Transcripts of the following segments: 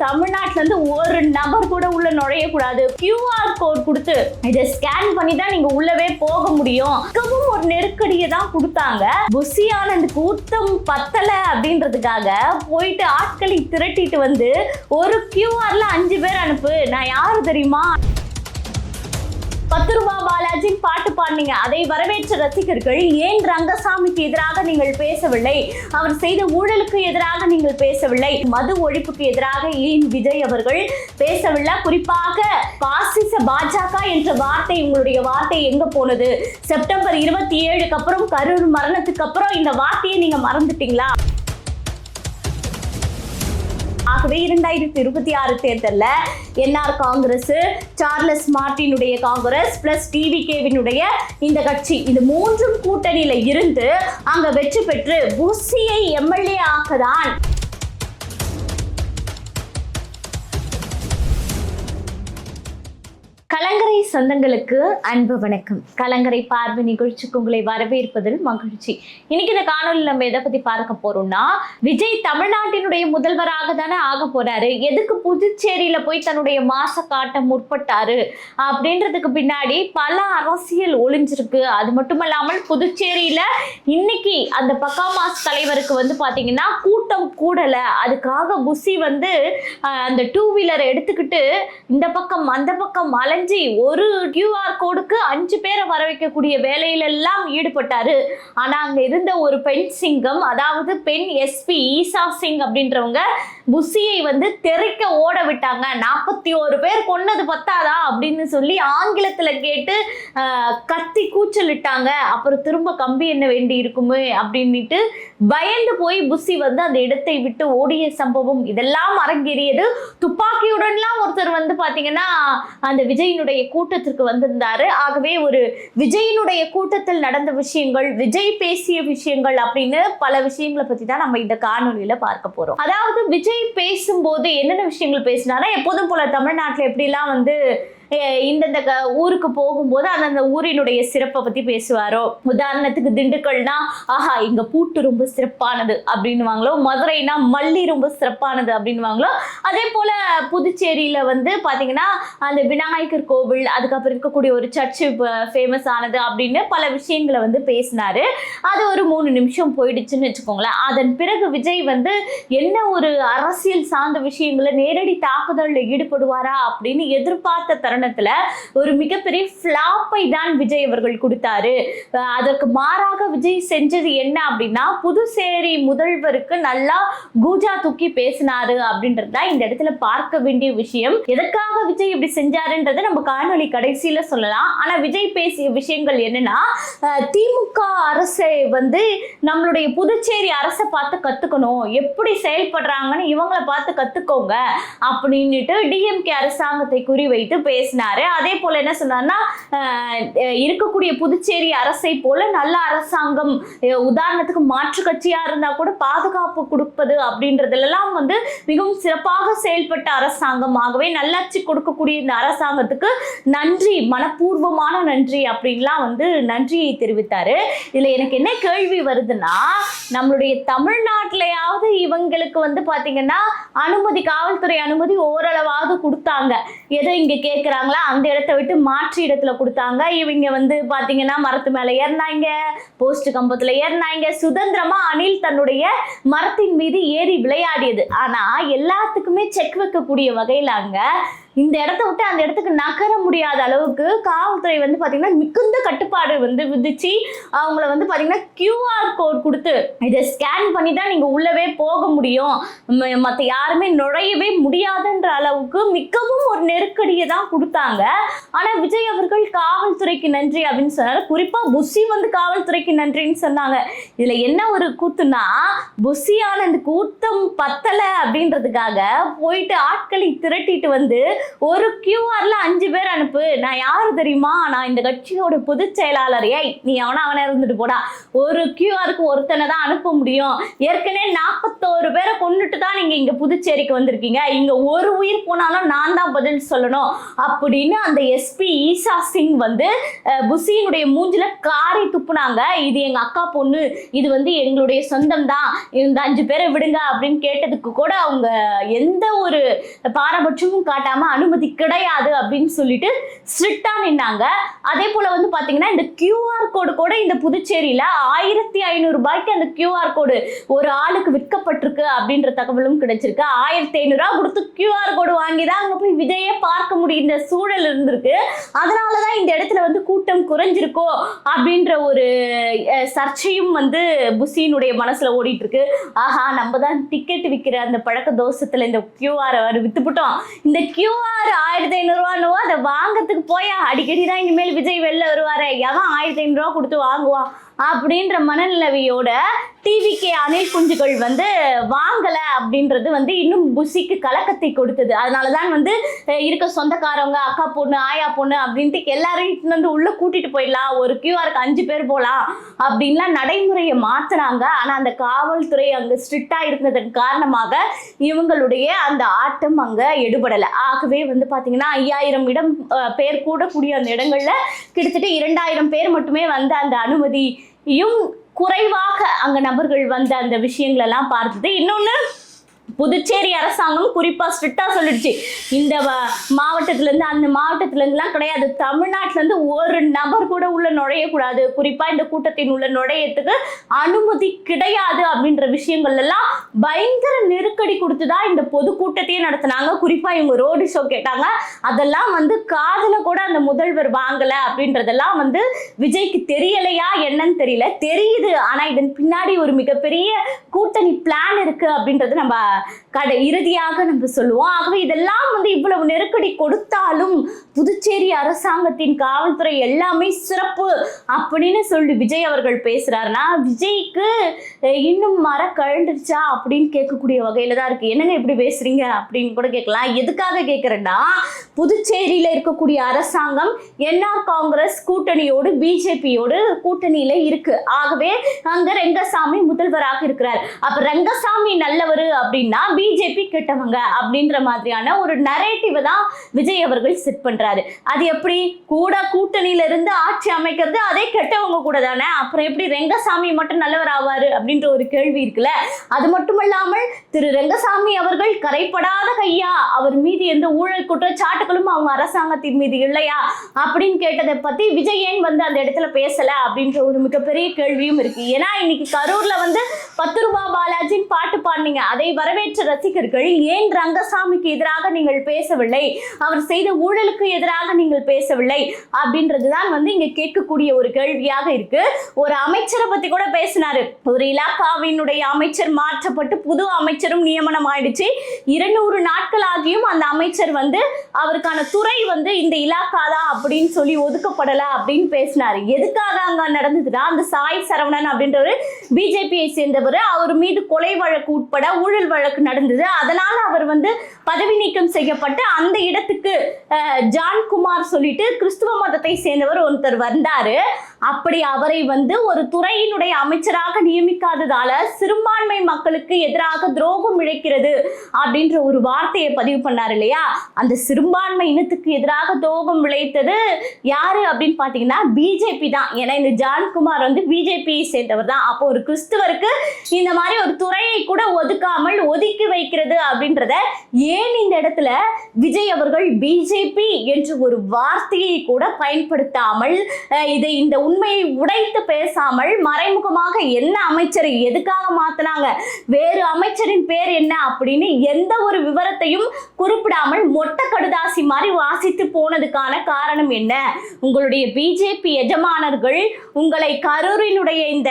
தமிழ்நாட்டுல இருந்து ஒரு நபர் கூட உள்ள நுழையக்கூடாது. கியூஆர் கோட் கொடுத்து இதை ஸ்கேன் பண்ணி தான் நீங்க உள்ளவே போக முடியும். மிகவும் ஒரு நெருக்கடியை தான் கொடுத்தாங்க. புஷி ஆனந்த் கூட்டம் பத்தல அப்படின்றதுக்காக போயிட்டு ஆட்களை திரட்டிட்டு வந்து ஒரு கியூஆர்ல அஞ்சு பேர் அனுப்பு. நான் யாரு தெரியுமா? பத்து ரூபா பாலாஜி பாட்டு பாடினீங்க. அதை வரவேற்ற ரசிகர்கள் ஏன் ரங்கசாமிக்கு எதிராக நீங்கள் பேசவில்லை? அவர் செய்த ஊழலுக்கு எதிராக நீங்கள் பேசவில்லை. மது ஒழிப்புக்கு எதிராக ஏன் விஜய் அவர்கள் பேசவில்லை? குறிப்பாக பாசிச பாஜக என்ற வார்த்தை உங்களுடைய வார்த்தை எங்க போனது? செப்டம்பர் இருபத்தி ஏழுக்கு அப்புறம் கரூர் மரணத்துக்கு அப்புறம் இந்த வார்த்தையை நீங்க மறந்துட்டீங்களா? ஆகவே இரண்டாயிரத்தி இருபத்தி ஆறு தேர்தலில் என்ஆர் காங்கிரஸ் சார்லஸ் மார்டினுடைய காங்கிரஸ் பிளஸ் டிவிகேவினுடைய இந்த கட்சி. இது மூன்றும் கூட்டணியில இருந்து அங்க வெற்றி பெற்று புஷியை எம்எல்ஏ ஆக்கதான். கலங்கரை சொந்தங்களுக்கு அன்பு வணக்கம். கலங்கரை பார்வை நிகழ்ச்சிக்கு உங்களை வரவேற்பதில் மகிழ்ச்சி. இன்னைக்கு இந்த காணொலியில் நம்ம எதை பத்தி பார்க்க போறோம்னா விஜய் தமிழ்நாட்டினுடைய முதல்வராக தானே ஆக போறாரு. எதுக்கு புதுச்சேரியில போய் தன்னுடைய மாச காட்ட முற்பட்டாரு? அப்படின்றதுக்கு பின்னாடி பல அரசியல் ஒளிஞ்சிருக்கு. அது மட்டும் இல்லாமல் புதுச்சேரியில இன்னைக்கு அந்த பக்கா மாஸ் தலைவருக்கு வந்து பாத்தீங்கன்னா கூட்டம் கூடல. அதுக்காக புசி வந்து அந்த டூ வீலரை எடுத்துக்கிட்டு இந்த பக்கம் அந்த பக்கம் அலைஞ்சி ஒரு கியூஆர் கோடுக்கு அஞ்சு பேரை வர வைக்கக்கூடிய வேலையில எல்லாம் ஈடுபட்டாரு. ஆனா அங்க இருந்த ஒரு பெண் சிங்கம் அதாவது பெண் எஸ்பி ஈசா சிங் அப்படின்றவங்க புசியை வந்து தெறிக்க ஓட விட்டாங்க. நாற்பத்தி ஒரு பேர் கொன்னது பத்தாதா அப்படின்னு சொல்லி ஆங்கிலத்துல கேட்டு கத்தி கூச்சலிட்டாங்க. அப்புறம் திரும்ப கம்பி என்ன வேண்டி இருக்குமே அப்படின்னுட்டு பயந்து போய் புசி வந்து அந்த இடத்தை விட்டு ஓடிய சம்பவம். இதெல்லாம் அரங்கேறியது. துப்பாக்கியுடன்லாம் ஒருத்தர் வந்து பாத்தீங்கன்னா அந்த விஜய் விஜயினுடைய கூட்டத்திற்கு வந்திருந்தாரு. ஆகவே ஒரு விஜயினுடைய கூட்டத்தில் நடந்த விஷயங்கள் விஜய் பேசிய விஷயங்கள் அப்படின்னு பல விஷயங்களை பத்தி தான் நம்ம இந்த காணொலியில பார்க்க போறோம். அதாவது விஜய் பேசும்போது என்னென்ன விஷயங்கள் பேசினாரா எப்போதும் போல தமிழ்நாட்டுல எப்படிலாம் வந்து இந்தந்த க- ஊருக்கு போகும்போது அந்தந்த ஊரினுடைய சிறப்பை பத்தி பேசுவாரோ? உதாரணத்துக்கு திண்டுக்கல்னா ஆஹா இங்க பூட்டு ரொம்ப சிறப்பானது அப்படின்னுவாங்களோ? மதுரைனா மல்லி ரொம்ப சிறப்பானது அப்படின்னுவாங்களோ? அதே போல புதுச்சேரியில வந்து பாத்தீங்கன்னா அந்த விநாயகர் கோவில் அதுக்கப்புறம் இருக்கக்கூடிய ஒரு சர்ச்சு ஃபேமஸ் ஆனது அப்படின்னு பல விஷயங்களை வந்து பேசினாரு. அது ஒரு மூணு நிமிஷம் போயிடுச்சுன்னு வச்சுக்கோங்களேன். அதன் பிறகு விஜய் வந்து என்ன ஒரு அரசியல் சார்ந்த விஷயங்களை நேரடி தாக்குதலில் ஈடுபடுவாரா? அப்படின்னு எதிர்பார்த்த தருணத்துல ஒரு மிகப்பெரிய ஃபிளாப்பை தான் விஜய் அவர்கள் கொடுத்தாரு. அதற்கு மாறாக விஜய் செஞ்சது என்ன அப்படின்னா புதுச்சேரி முதல்வருக்கு நல்லா கூஜா தூக்கி பேசினாரு அப்படின்றதுதான் இந்த இடத்துல பார்க்க வேண்டிய விஷயம். எதற்காக விஜய் இப்படி செஞ்சாருன்றதை நம்ம காணொலி கடைசியில சொல்லலாம். ஆனா விஜய் பேசிய விஷயங்கள் என்னன்னா திமுக அரசை வந்து நம்மளுடைய புதுச்சேரி அரசை பார்த்து கத்துக்கணும். எப்படி செயல்படுறாங்கன்னு இவங்கள பார்த்து கத்துக்கோங்க அப்படின்னுட்டு டிஎம்கே அரசாங்கத்தை குறிவைத்து பேசினாரு. அதே போல என்ன சொன்னார்னா இருக்கக்கூடிய புதுச்சேரி அரசை போல நல்ல அரசாங்கம் உதாரணத்துக்கு மாற்று கட்சியா இருந்தா கூட பாதுகாப்பு கொடுப்பது அப்படின்றதுலாம் வந்து மிகவும் சிறப்பாக செயல்பட்ட அரசாங்கம் ஆகவே நல்லாட்சி கொடுக்கக்கூடிய இந்த அரசாங்கத்துக்கு நன்றி மனப்பூர்வமான நன்றி அப்படின்லாம் வந்து நன்றியை தெரிவித்தாரு. இதுல எனக்கு என்ன கேள்வி வருதுன்னா நம்மளுடைய தமிழ்நாட்டிலையாவது இவங்களுக்கு வந்து பாத்தீங்கன்னா அனுமதி காவல்துறை அனுமதி ஓரளவாவது கொடுத்தாங்க. எதை இங்க கேட்கிற கொடுக்குறாங்களா அந்த இடத்த விட்டு மாற்று இடத்துல கொடுத்தாங்க. இவங்க வந்து பாத்தீங்கன்னா மரத்து மேல ஏறினாங்க. போஸ்ட் கம்பத்துல ஏறினாங்க. சுதந்திரமா அணில் தன்னுடைய மரத்தின் மீது ஏறி விளையாடியது. ஆனா எல்லாத்துக்குமே செக் வைக்கக்கூடிய வகையில அங்க இந்த இடத்த விட்டு அந்த இடத்துக்கு நகர முடியாத அளவுக்கு காவல்துறை வந்து பார்த்தீங்கன்னா மிகுந்த கட்டுப்பாடு வந்து விதிச்சு அவங்கள வந்து பார்த்தீங்கன்னா கியூஆர் கோட் கொடுத்து இதை ஸ்கேன் பண்ணி தான் நீங்கள் உள்ளவே போக முடியும். ம- யாருமே நுழையவே முடியாதுன்ற அளவுக்கு மிகவும் ஒரு நெருக்கடியை தான் கொடுத்தாங்க. ஆனால் விஜய் அவர்கள் காவல்துறைக்கு நன்றி அப்படின்னு சொன்னார். குறிப்பாக புஷி வந்து காவல்துறைக்கு நன்றின்னு சொன்னாங்க. இதில் என்ன ஒரு கூத்துனா புஷியான அந்த கூத்தம் பத்தலை அப்படின்றதுக்காக போயிட்டு ஆட்களை திரட்டிட்டு வந்து ஒரு கியூஆர்ல அஞ்சு பேர் அனுப்பு. நான் யாரு தெரியுமா? நான் இந்த கட்சியோட பொதுச் செயலாளர். ஏய் நீ அவனா அவனை இருந்துட்டு போடா. ஒரு கியூஆருக்கு ஒருத்தனை தான் அனுப்ப முடியும். ஏற்கனவே நாற்பத்தோரு பேரை கொண்டுட்டு தான் நீங்க இங்க புதுச்சேரிக்கு வந்திருக்கீங்க. இங்க ஒரு உயிர் போனாலும் நான் தான் பதில் சொல்லணும். அப்படின்னு அந்த எஸ்பி ஈசா சிங் வந்து புசியினுடைய மூஞ்சில காரை துப்புனாங்க. இது எங்க அக்கா பொண்ணு. இது வந்து எங்களுடைய சொந்தம் தான். இந்த அஞ்சு பேரை விடுங்க அப்படின்னு கேட்டதுக்கு கூட அவங்க எந்த ஒரு பாரபட்சமும் காட்டாம அனுமதி கிடையாது அப்படின்னு சொல்லிட்டு ஸ்ட்ரிக்டா நின்னாங்க. அதே போல வந்து பாத்தீங்கன்னா இந்த கியூஆர் கோடு கூட இந்த புதுச்சேரியில ஆயிரத்தி ஐநூறு ரூபாய்க்கு அந்த கியூஆர் கோடு ஒரு ஆளுக்கு விற்கப்பட்டிருக்கு அப்படின்ற தகவலும் கிடைச்சிருக்கு. ஆயிரத்தி ஐநூறுரூவா கொடுத்து கியூஆர் கோடு வாங்கி தான் அங்கே போய் விஜயை பார்க்க முடியுன்ற சூழல் இருந்திருக்கு. அதனால தான் இந்த இடத்துல வந்து கூட்டம் குறைஞ்சிருக்கோ அப்படின்ற ஒரு சர்ச்சையும் வந்து புசியினுடைய மனசுல ஓடிட்டு இருக்கு ஆஹா நம்ம தான் டிக்கெட் விற்கிற அந்த பழக்க தோஷத்துல இந்த கியூஆர் வித்துப்புட்டோம். இந்த கியூஆர் ஆயிரத்தி ஐநூறுரூவான்னுவோ அதை வாங்கறதுக்கு போயா? அடிக்கடி தான் இனிமேல் விஜய் வெளில வருவாரு. எவன் ஆயிரத்தி ஐநூறுரூவா கொடுத்து வாங்குவான்? அப்படின்ற மனநிலவையோட டிவிகே அணில் குஞ்சுகள் வந்து வாங்கலை அப்படின்றது வந்து இன்னும் புசிக்கு கலக்கத்தை கொடுத்தது. அதனால தான் வந்து இருக்க சொந்தக்காரவங்க அக்கா பொண்ணு ஆயா பொண்ணு அப்படின்ட்டு எல்லாரையும் வந்து உள்ள கூட்டிட்டு போயிடலாம். ஒரு கியூஆருக்கு அஞ்சு பேர் போகலாம் அப்படின்லாம் நடைமுறையை மாத்துறாங்க ஆனா அந்த காவல்துறை அங்க ஸ்ட்ரிக்டா இருந்ததன் காரணமாக இவங்களுடைய அந்த ஆட்டம் அங்க எடுபடலை. ஆகவே வந்து பாத்தீங்கன்னா ஐயாயிரம் இடம் அஹ், பேர் கூடக்கூடிய அந்த இடங்கள்ல கிட்டத்தட்ட இரண்டாயிரம் பேர் மட்டுமே வந்து அந்த அனுமதி அனுமதியும் குறைவாக அங்க நபர்கள் வந்த அந்த விஷயங்கள் எல்லாம் பார்த்தது. இன்னொன்னு புதுச்சேரி அரசாங்கம் குறிப்பா ஸ்ட்ரிக்டா சொல்லிடுச்சு. இந்த மாவட்டத்துலேருந்து மாவட்டத்துல இருந்து அந்த மாவட்டத்துல இருந்துலாம் கிடையாது. தமிழ்நாட்டுல இருந்து ஒரு நபர் கூட உள்ள நுழையக்கூடாது. குறிப்பா இந்த கூட்டத்தின் உள்ள நுழையத்துக்கு அனுமதி கிடையாது அப்படின்ற விஷயங்கள் எல்லாம் பயங்கர நெருக்கடி கொடுத்துதான் இந்த பொதுக்கூட்டத்தையே நடத்தினாங்க. குறிப்பா இவங்க ரோடு ஷோ கேட்டாங்க. அதெல்லாம் வந்து காதுல கூட அந்த முதல்வர் வாங்கல அப்படின்றதெல்லாம் வந்து விஜய்க்கு தெரியலையா என்னன்னு தெரியல. தெரியுது. ஆனா இதன் பின்னாடி ஒரு மிகப்பெரிய கூட்டணி பிளான் இருக்கு அப்படின்றது நம்ம கடை இறுதியாக நம்ம சொல்லுவோம். ஆகவே இதெல்லாம் வந்து இவ்வளவு நெருக்கடி கொடுத்தாலும் புதுச்சேரி அரசாங்கத்தின் காவல்துறை எல்லாமே சிறப்பு அப்படின்னு சொல்லி விஜய் அவர்கள் பேசுறாருன்னா விஜய்க்கு இன்னும் மர கழண்டுருச்சா அப்படின்னு கேட்கக்கூடிய வகையில தான் இருக்கு. என்னங்க இப்படி பேசுறீங்க? அப்படின்னு கூட கேட்கலாம். எதுக்காக கேட்கறேன்னா புதுச்சேரியில இருக்கக்கூடிய அரசாங்கம் என்ஆர் காங்கிரஸ் கூட்டணியோடு பிஜேபியோடு கூட்டணியில இருக்கு. ஆகவே அங்க ரெங்கசாமி முதல்வராக இருக்கிறார். அப்ப ரெங்கசாமி நல்லவர் அப்படின்னு பிஜேபி கெட்டவங்க அப்படின்ற மாதிரியான ஒரு நரேட்டிவை தான் விஜய் அவர்கள் செட் பண்றாரு. அது எப்படி? கூட கூட்டணியில இருந்து ஆட்சி அமைக்கிறது அதே கெட்டவங்க கூட தானே? அப்புறம் எப்படி ரெங்கசாமி மட்டும் நல்லவர் ஆவாரு அப்படின்ற ஒரு கேள்வி இருக்குல்ல? அது மட்டுமல்லாமல் திரு ரெங்கசாமி அவர்கள் கரைப்படாத கையா? அவர் மீது எந்த ஊழல் குற்றச்சாட்டுகளும் அவங்க அரசாங்கத்தின் மீது இல்லையா? அப்படின்னு கேட்டதை பத்தி விஜய் ஏன் வந்து அந்த இடத்துல பேசல அப்படின்ற ஒரு மிகப்பெரிய கேள்வியும் இருக்கு. ஏன்னா இன்னைக்கு கரூர்ல வந்து பத்து ரூபாய் பாலாஜின்னு பாட்டு பாடினீங்க. அதை வரவேற்ற ரசிகர்கள் ஏன் ரங்கசாமிக்கு எதிராக நீங்கள் பேசவில்லை? அவர் செய்த ஊழலுக்கு எதிராக நீங்கள் பேசவில்லை? அப்படின்றதுதான் வந்து இங்க கேட்கக்கூடிய ஒரு கேள்வியாக இருக்கு. ஒரு அமைச்சரை பத்தி கூட பேசினாரு. ஒரு இலாக்காவினுடைய அமைச்சர் மாற்றப்பட்டு புது அமைச்சரும் நியமனம் ஆயிடுச்சு. இருநூறு நாட்கள் ஆகியும் அந்த அமைச்சர் வந்து அவருக்கான துறை வந்து இந்த இலாக்கா தான் அப்படின்னு சொல்லி ஒதுக்கப்படல அப்படின்னு பேசினாரு. எதுக்காக அங்க நடந்ததுன்னா அந்த சாய் சரவணன் அப்படின்றவர் பிஜேபியை சேர்ந்தவர் அவர் மீது கொலை வழக்கு உட்பட ஊழல் வழக்கு நடந்தது. அதனால அவர் வந்து பதவி நீக்கம் செய்யப்பட்டு அந்த இடத்துக்கு ஜான்குமார் சொல்லிட்டு கிறிஸ்துவ மதத்தை சேர்ந்தவர் ஒருத்தர் வந்தாரு. அப்படி அவரை வந்து ஒரு துறையினுடைய அமைச்சராக நியமிக்காததால சிறுபான்மை மக்களுக்கு எதிராக துரோகம் இழைக்கிறது அப்படின்ற ஒரு வார்த்தையை பதிவு பண்ணார் இல்லையா? அந்த சிறுபான்மை இனத்துக்கு எதிராக துரோகம் விளைத்தது யாரு அப்படின்னு பார்த்தீங்கன்னா பிஜேபி தான். ஏன்னா இந்த ஜான்குமார் வந்து பிஜேபியை சேர்ந்தவர் தான். அப்போ ஒரு கிறிஸ்துவருக்கு இந்த மாதிரி ஒரு துறையை கூட ஒதுக்காமல் ஒதுக்கி வைக்கிறது அப்படின்றத ஏன் இந்த இடத்துல விஜய் அவர்கள் பிஜேபி என்ற ஒரு வார்த்தையை கூட பயன்படுத்தாமல் இதை இந்த உண்மையை உடைத்து பேசாமல் மறைமுகமாக என்ன அமைச்சரை எதுக்காக மாத்தினாங்க வேறு அமைச்சரின் பேர் என்ன அப்படின்னு எந்த ஒரு விவரத்தையும் குறிப்பிடாமல் மொட்டை கடுதாசி மாதிரி வாசித்து போனதுக்கான காரணம் என்ன? உங்களுடைய பிஜேபி எஜமானர்கள் உங்களை கரூரினுடைய இந்த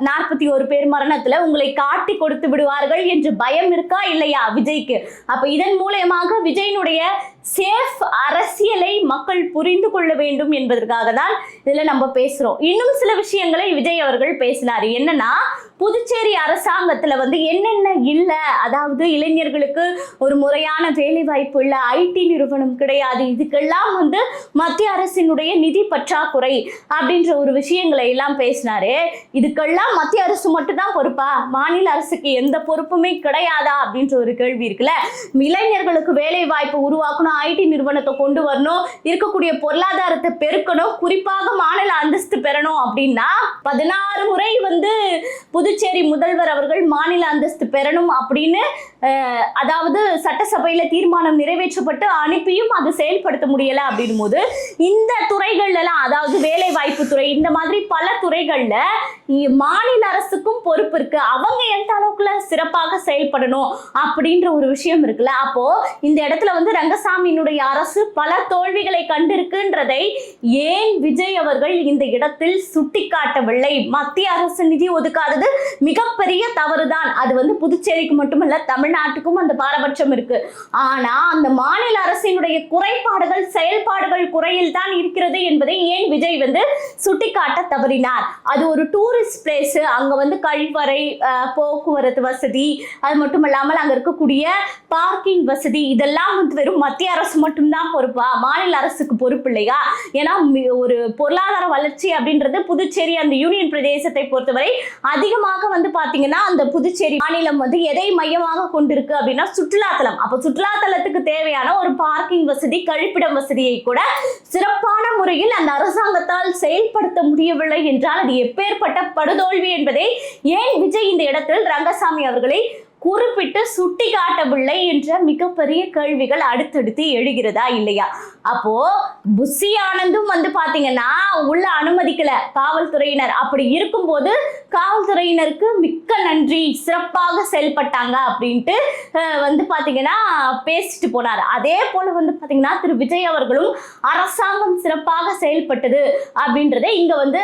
நாற்பத்தி ஒரு பேர் மரணத்துல உங்களை காட்டி கொடுத்து விடுவார்கள் என்று பயம் இருக்கா இல்லையா விஜய்க்கு? அப்ப இதன் மூலயமாக விஜயினுடைய சேஃப் அரசியலை மக்கள் புரிந்து கொள்ள வேண்டும் என்பதற்காக தான் இதுல நம்ம பேசுறோம். இன்னும் சில விஷயங்களை விஜய் அவர்கள் பேசினார். என்னன்னா புதுச்சேரி அரசாங்கத்துல வந்து என்னென்ன இல்ல? அதாவது இளைஞர்களுக்கு ஒரு முறையான வேலை வாய்ப்பு இல்ல ஐடி நிறுவனம் கிடையாது. இதுக்கெல்லாம் வந்து மத்திய அரசினுடைய நிதி பற்றாக்குறை அப்படின்ற ஒரு விஷயங்களை எல்லாம் பேசினாரு. இதுக்கெல்லாம் மத்திய அரசு மட்டும்தான் பொறுப்பா? மாநில அரசுக்கு எந்த பொறுப்புமே கிடையாதா? அப்படின்ற ஒரு கேள்வி இருக்குல்ல. இளைஞர்களுக்கு வேலை வாய்ப்பு உருவாக்கணும் ஐடி நிறுவனத்தை கொண்டு வரணும். இருக்கக்கூடிய பொருளாதாரத்தை பெருக்கணும். குறிப்பாக மாநில அந்தஸ்து பெறணும் அப்படின்னா பதினாறு முறை வந்து புதுச்சேரி முதல்வர் அவர்கள் மாநில அந்தஸ்து பெறணும் அப்படின்னு அதாவது சட்டசபையில தீர்மானம் நிறைவேற்றப்பட்டு அனுப்பியும் அதை செயல்படுத்த முடியல அப்படின்னும் போது இந்த துறைகள்லாம் அதாவது வேலை வாய்ப்பு துறை இந்த மாதிரி பல துறைகள்ல மாநில அரசுக்கும் பொறுப்பு இருக்கு. அவங்க எந்த அளவுக்குள்ள சிறப்பாக செயல்படணும் அப்படின்ற ஒரு விஷயம் இருக்குல்ல. அப்போ இந்த இடத்துல வந்து ரங்கசாமியினுடைய அரசு பல தோல்விகளை கண்டிருக்குன்றதை ஏன் விஜய் அவர்கள் இந்த இடத்தில் சுட்டிக்காட்டவில்லை? மத்திய அரசு நிதி ஒதுக்காதது மிகப்பெரிய தவறுதான். அது வந்து புதுச்சேரிக்கு மட்டுமல்ல தமிழ்நாட்டுக்கும் அந்த பாரபட்சம் இருக்கு. ஆனா அந்த மாநில அரசினுடைய குறைபாடுகள் செயல்பாடுகள் குறையில் தான் இருக்கிறது என்பதை ஏன் விஜய் வந்து சுட்டிக்காட்ட தவறினார்? அது ஒரு டூரிஸ்ட் பிளேஸ் அங்க வந்து கழிவறை போக்குவரத்து வசதி அது மட்டும் இல்லாமல் அங்க இருக்கக்கூடிய பார்க்கிங் வசதி இதெல்லாம் வந்து வெறும் மத்திய அரசு மட்டும்தான் பொறுப்பா? மாநில அரசுக்கு பொறுப்பு இல்லையா ஏன்னா ஒரு பொருளாதார வளர்ச்சி அப்படின்றது புதுச்சேரி அந்த யூனியன் பிரதேசத்தை பொறுத்தவரை அதிகமாக வந்து பாத்தீங்கன்னா அந்த புதுச்சேரி மாநிலம் வந்து எதை மையமாக கொண்டிருக்கு அப்படின்னா சுற்றுலாத்தலம். அப்ப சுற்றுலாத்தலத்துக்கு தேவையான ஒரு பார்க்கிங் வசதி கழிப்பிடம் வசதியை கூட சிறப்பான முறையில் அந்த அரசாங்கத்தால் செயல்படுத்த முடியவில்லை என்றால் அது எப்பேற்பட்ட படுதோல்வி என்பதை ஏன் விஜய் இந்த இடத்தில் ரங்கசாமி அவர்களை குறிப்பிட்டு சுட்டி காட்டவில்லை என்ற மிகப்பெரிய கேள்விகள் அடுத்தடுத்து எழுகிறதா இல்லையா? அப்போ புஷி ஆனந்தும் வந்து பாத்தீங்கன்னா உள்ள அனுமதிக்கல காவல்துறையினர். அப்படி இருக்கும்போது காவல்துறையினருக்கு மிக்க நன்றி சிறப்பாக செயல்பட்டாங்க அப்படின்ட்டு வந்து பாத்தீங்கன்னா பேசிட்டு போனார். அதே போல வந்து பாத்தீங்கன்னா திரு விஜய் அவர்களும் அரசாங்கம் சிறப்பாக செயல்பட்டது அப்படின்றத இங்க வந்து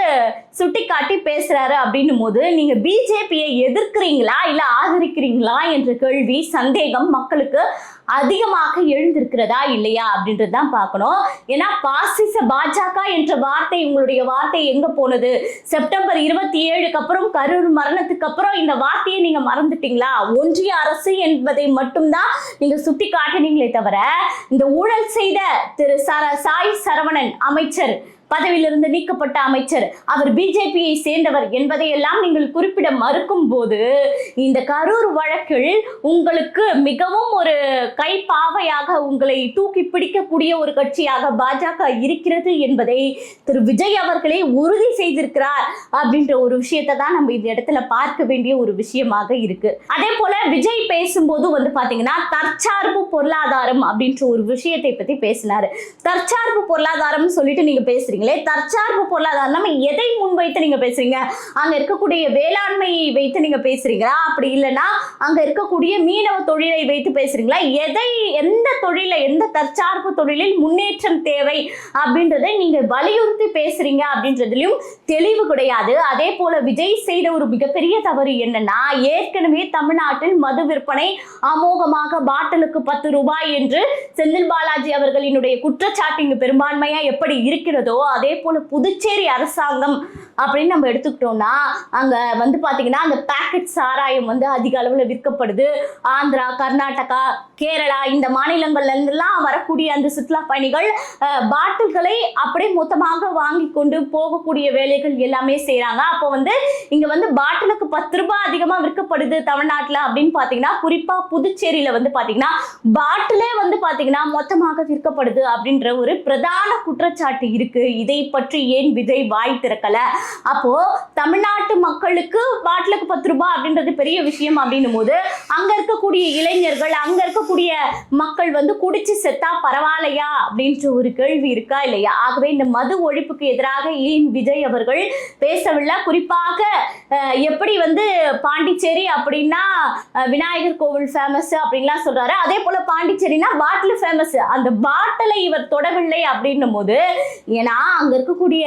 சுட்டிக்காட்டி பேசுறாரு அப்படின்னும் போது நீங்க பிஜேபியை எதிர்க்கிறீங்களா இல்ல ஆதரிக்கிறீங்களா என்ற கேள்வி சந்தேகம் மக்களுக்கு அதிகமாக எழுந்திருக்கிறதா இல்லையா அப்படின்றது தான் பார்க்கணும். ஏன்னா பாசிச பாஜக என்ற வார்த்தை உங்களுடைய வார்த்தை எங்க போனது? செப்டம்பர் இருபத்தி ஏழுக்கு அப்புறம் கரூர் மரணத்துக்கு அப்புறம் இந்த வார்த்தையை நீங்க மறந்துட்டீங்களா? ஒன்றிய அரசு என்பதை மட்டும்தான் நீங்க சுட்டி காட்டினீங்களே தவிர இந்த ஊழல் செய்த திரு சர சாய் சரவணன் அமைச்சர் பதவியிலிருந்து நீக்கப்பட்ட அமைச்சர். அவர் பிஜேபியை சேர்ந்தவர் என்பதையெல்லாம் நீங்கள் குறிப்பிட மறுக்கும் போது இந்த கரூர் வழக்கில் உங்களுக்கு மிகவும் ஒரு கைப்பாவையாக உங்களை தூக்கி பிடிக்கக்கூடிய ஒரு கட்சியாக பாஜக இருக்கிறது என்பதை திரு விஜய் அவர்களே உறுதி செய்திருக்கிறார் அப்படின்ற ஒரு விஷயத்தை தான் நம்ம இந்த இடத்துல பார்க்க வேண்டிய ஒரு விஷயமாக இருக்கு. அதே போல விஜய் பேசும்போது வந்து பாத்தீங்கன்னா தற்சார்பு பொருளாதாரம் அப்படின்ற ஒரு விஷயத்தை பத்தி பேசினாரு. தற்சார்பு பொருளாதாரம் சொல்லிட்டு நீங்க பேசுறீங்களே? தற்சார்பு பொருளாதாரம் நம்ம எதை முன்வைத்து நீங்க பேசுறீங்க? அங்க இருக்கக்கூடிய வேளாண்மையை வைத்து நீங்க பேசுறீங்களா? அப்படி இல்லைன்னா அங்க இருக்கக்கூடிய மீனவ தொழிலை வைத்து பேசுறீங்களா? எதை எந்த தொழில எந்த தற்சார்பு தொழிலில் முன்னேற்றம் தேவை அப்படின்றதை நீங்க வலியுறுத்தி பேசுறீங்க அப்படின்றதுலயும் தெளிவு கிடையாது. அதே போல விஜய் செய்த ஒரு மிகப்பெரிய தவறு என்னன்னா ஏற்கனவே தமிழ்நாட்டில் மது விற்பனை அமோகமாக பாட்டிலுக்கு பத்து ரூபாய் என்று செந்தில் பாலாஜி அவர்களினுடைய குற்றச்சாட்டு இங்கு பெரும்பான்மையா எப்படி இருக்கிறதோ அதே போல புதுச்சேரி அரசாங்கம் அப்படின்னு நம்ம எடுத்துக்கிட்டோம்னா அங்க வந்து பாத்தீங்கன்னா அந்த பேக்கெட் சாராயம் வந்து அதிக அளவுல விற்கப்படுது. ஆந்திரா கர்நாடகா கேரளா இந்த மாநிலங்கள்ல இருந்தெல்லாம் வரக்கூடிய அந்த சுற்றுலா பயணிகள் பாட்டில்களை அப்படியே மொத்தமாக வாங்கி கொண்டு போகக்கூடிய வேலைகள் எல்லாமே செய்கிறாங்க அப்போ வந்து இங்க வந்து பாட்டிலுக்கு பத்து ரூபாய் அதிகமா விற்கப்படுது தமிழ்நாட்டில் அப்படின்னு பாத்தீங்கன்னா குறிப்பா புதுச்சேரியில வந்து பாத்தீங்கன்னா பாட்டிலே வந்து பாத்தீங்கன்னா மொத்தமாக விற்கப்படுது அப்படின்ற ஒரு பிரதான குற்றச்சாட்டு இருக்கு. இதை பற்றி ஏன் விஜய் வாய் திறக்கல? அப்போ தமிழ்நாட்டு மக்களுக்கு பாட்டிலுக்கு பத்து ரூபாய் அப்படின்றது பெரிய விஷயம் அப்படின்னும் போது அங்க இருக்கக்கூடிய இளைஞர்கள் அங்க இருக்கக்கூடிய மக்கள் வந்து குடிச்சு செத்தா பரவாயில்லையா அப்படின்ற ஒரு கேள்வி இருக்கா இல்லையா? ஆகவே இந்த மது ஒழிப்புக்கு எதிராக ஏன் விஜய் அவர்கள் பேசவில்லை? குறிப்பாக எப்படி வந்து பாண்டிச்சேரி அப்படின்னா விநாயகர் கோவில் ஃபேமஸ் அப்படின்லாம் சொல்றாரு. அதே போல பாண்டிச்சேரினா பாட்டில் ஃபேமஸ் அந்த பாட்டிலை இவர் தொடவில்லை அப்படின்னும் போது ஏன்னா அங்க இருக்கக்கூடிய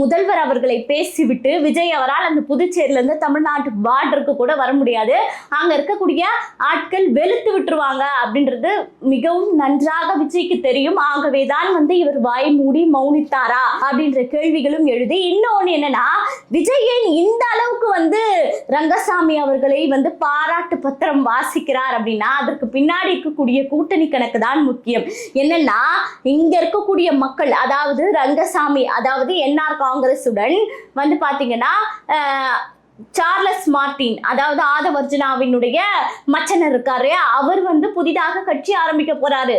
முதல்வர் அவர்களை பேசிவிட்டு விஜய் அவரால் அந்த புதுச்சேரியில இருந்து தமிழ்நாட்டு பார்டருக்கு கூட வர முடியாது. அங்க இருக்கக்கூடிய ஆட்கள் வெளுத்து விட்டுருவாங்க அப்படின்றது மிகவும் நன்றாக விஜய்க்கு தெரியும். ஆகவேதான் வந்து இவர் வாய் மூடி மௌனித்தாரா அப்படின்ற கேள்விகளும் எழுதி இன்னொன்னு என்னன்னா விஜய் ஏன் இந்த அளவுக்கு வந்து ரங்கசாமி அவர்களை வந்து பாராட்டு பத்திரம் வாசிக்கிறார் அப்படின்னா அதற்கு பின்னாடி இருக்கக்கூடிய கூட்டணி கணக்கு தான் முக்கியம். என்னன்னா இங்க இருக்கக்கூடிய மக்கள் அதாவது ரங்கசாமி அதாவது என்ஆர் காங்கிரஸுடன் வந்து பார்த்தீங்கன்னா சார்லஸ் மார்டின் அதாவது ஆதவர்ஜுனாவினுடைய மச்சனர் இருக்காரு அவர் வந்து புதிதாக கட்சி ஆரம்பிக்க போறாரு.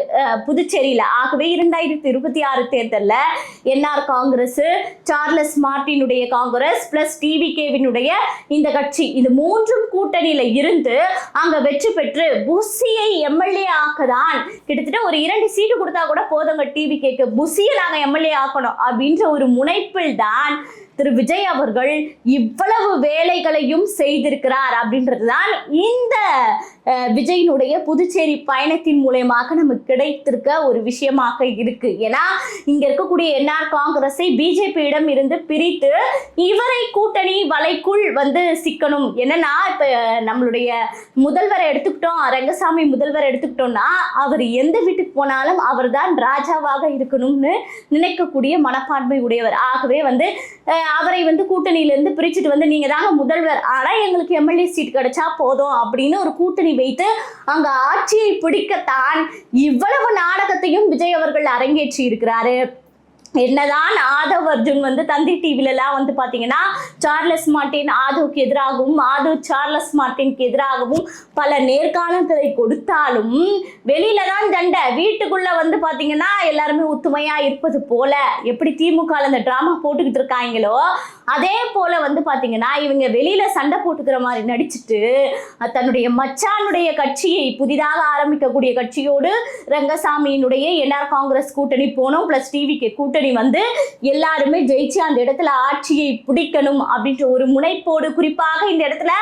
புதுச்சேரியில. ஆகவே இரண்டாயிரத்தி இருபத்தி ஆறு தேர்தலில் என்ஆர் காங்கிரஸ் சார்லஸ் மார்டினுடைய காங்கிரஸ் பிளஸ் டிவிகேவினுடைய இந்த கட்சி. இது மூன்றும் கூட்டணியில இருந்து அங்க வெற்றி பெற்று புசியை எம்எல்ஏ ஆக்கதான். கிட்டத்தட்ட ஒரு இரண்டு சீட்டு கொடுத்தா கூட போதுங்க டிவி கேக்கு புசியை நாங்க எம்எல்ஏ ஆக்கணும் அப்படின்ற ஒரு முனைப்பில் தான் திரு விஜய் அவர்கள் இவ்வளவு வேலைகளையும் செய்திருக்கிறார் அப்படின்றதுதான் இந்த விஜயினுடைய புதுச்சேரி பயணத்தின் மூலயமாக நமக்கு கிடைத்திருக்க ஒரு விஷயமாக இருக்கு. ஏன்னா இங்க இருக்கக்கூடிய என்ஆர் காங்கிரஸை பிஜேபியிடம் இருந்து பிரித்து இவரை கூட்டணி வலைக்குள் வந்து சிக்கணும். என்னன்னா இப்ப நம்மளுடைய முதல்வரை எடுத்துக்கிட்டோம் ரங்கசாமி முதல்வர் எடுத்துக்கிட்டோம்னா அவர் எந்த வீட்டுக்கு போனாலும் அவர்தான் ராஜாவாக இருக்கணும்னு நினைக்கக்கூடிய மனப்பான்மை உடையவர். ஆகவே வந்து அவரை வந்து கூட்டணியிலேருந்து பிரிச்சுட்டு வந்து நீங்க தாங்க முதல்வர். ஆனால் எங்களுக்கு எம்எல்ஏ சீட் கிடைச்சா போதும் அப்படின்னு ஒரு கூட்டணி வைத்து அங்க ஆட்சியை பிடிக்கத்தான் இவ்வளவு நாடகத்தையும் விஜய் அவர்கள் அரங்கேற்றி இருக்கிறாரு என்னதான் ஆதவ் அர்ஜுன் வந்து தந்தி டிவிலலாம் வந்து பார்த்தீங்கன்னா சார்லஸ் மார்ட்டின் ஆதவுக்கு எதிராகவும் ஆதவ் சார்லஸ் மார்ட்டினுக்கு எதிராகவும் பல நேர்காணல்களை கொடுத்தாலும் வெளியில தான் தண்டை வீட்டுக்குள்ள வந்து பார்த்தீங்கன்னா எல்லாருமே ஒத்துமையா இருப்பது போல எப்படி திமுக அந்த ட்ராமா போட்டுக்கிட்டு இருக்காங்களோ அதே போல வந்து பார்த்தீங்கன்னா இவங்க வெளியில சண்டை போட்டுக்கிற மாதிரி நடிச்சுட்டு தன்னுடைய மச்சானுடைய கட்சியை புதிதாக ஆரம்பிக்கக்கூடிய கட்சியோடு ரங்கசாமியினுடைய என்ஆர் காங்கிரஸ் கூட்டணி போனோம் பிளஸ் டிவிக்கு கூட்டணி வந்து எல்லாருமே ஜெயிச்சு அந்த இடத்துல ஆட்சியை பிடிக்கணும் அப்படின்ற ஒரு முனைப்போடு குறிப்பாக இந்த இடத்துல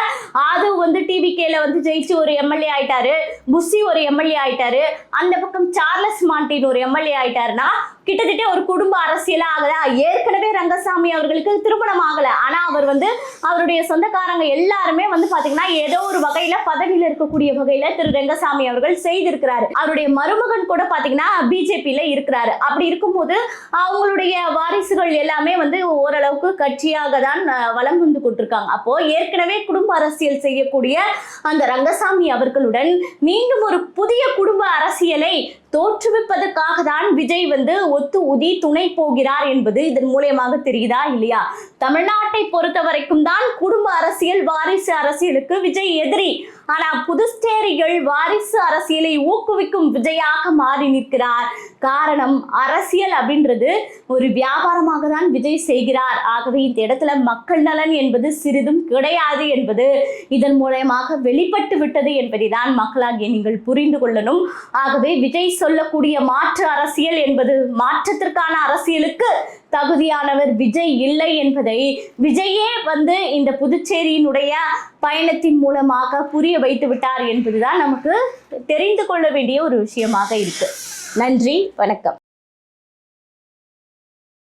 ஆதவ் வந்து டிவிகேல வந்து ஜெயிச்சு ஒரு எம்எல்ஏ ஆயிட்டாரு. புஷி ஒரு எம்எல்ஏ ஆயிட்டாரு. அந்த பக்கம் சார்லஸ் மார்ட்டின் ஒரு எம்எல்ஏ ஆயிட்டாருன்னா கிட்டத்தட்ட ஒரு குடும்ப அரசியலா ஆகல. ஏற்கனவே ரங்கசாமி அவர்களுக்கு திருமணம் ஆகல. ஆனா அவர் வந்து அவருடைய சொந்தக்காரங்க எல்லாருமே வந்து பாத்தீங்கன்னா ஏதோ ஒரு வகையில பதவியில இருக்கக்கூடிய வகையில திரு ரங்கசாமி அவர்கள் செய்திருக்கிறாரு. அவருடைய மருமகன் கூட பாத்தீங்கன்னா பிஜேபியில இருக்கிறாரு. அப்படி இருக்கும்போது அவங்களுடைய வாரிசுகள் எல்லாமே வந்து ஓரளவுக்கு கட்சியாக தான் வளம் வந்து கொண்டிருக்காங்க. அப்போ ஏற்கனவே குடும்ப அரசியல் செய்யக்கூடிய அந்த ரங்கசாமி அவர்களுடன் மீண்டும் ஒரு புதிய குடும்ப அரசியலை தோற்றுவிப்பதற்காக தான் விஜய் வந்து ஒத்து உதி துணை போகிறார் என்பது இதன் மூலியமாக தெரியுதா இல்லையா? தமிழ்நாட்டை பொறுத்த வரைக்கும் தான் குடும்ப அரசியல் வாரிசு அரசியலுக்கு விஜய் எதிரி. ஆனா புதுச்சேரிகள் வாரிசு அரசியலை ஊக்குவிக்கும் விஜயாக மாறி நிற்கிறார். காரணம் அரசியல் அப்படின்றது ஒரு வியாபாரமாக தான் விஜய் செய்கிறார். ஆகவே இந்த இடத்துல மக்கள் நலன் என்பது சிறிதும் கிடையாது என்பது இதன் மூலயமாக வெளிப்பட்டு விட்டது என்பதை தான் மக்களாகிய நீங்கள் புரிந்து கொள்ளணும். ஆகவே விஜய் சொல்லக்கூடிய மாற்று அரசியல் என்பது மாற்றத்திற்கான அரசியலுக்கு தகுதியானவர் விஜய் இல்லை என்பதை விஜயே வந்து இந்த புதுச்சேரியினுடைய பயணத்தின் மூலமாக புரிய வைத்து விட்டார் என்பதுதான் நமக்கு தெரிந்து கொள்ள வேண்டிய ஒரு விஷயமாக இருக்கு. நன்றி வணக்கம்.